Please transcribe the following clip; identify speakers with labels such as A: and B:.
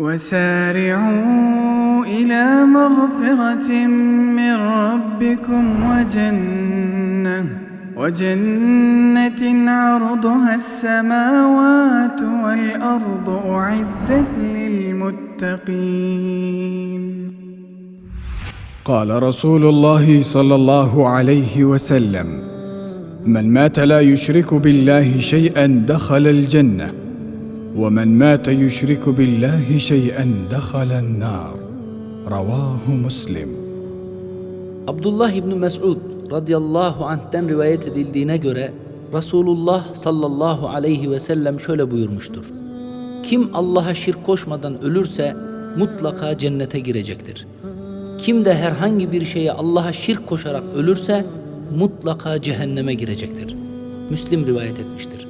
A: وسارعوا إلى مغفرة من ربكم وجنة وجنة عرضها السماوات والأرض أعدت للمتقين.
B: قال رسول الله صلى الله عليه وسلم من مات لا يشرك بالله شيئا دخل الجنة. ومن مات يشرك بالله شيئا دخل النار رواه مسلم
C: Abdullah İbni Mes'ud radıyallahu anh'ten rivayet edildiğine göre Resulullah sallallahu aleyhi ve sellem şöyle buyurmuştur. Kim Allah'a şirk koşmadan ölürse mutlaka cennete girecektir. Kim de herhangi bir şeye Allah'a şirk koşarak ölürse mutlaka cehenneme girecektir. Müslim rivayet etmiştir.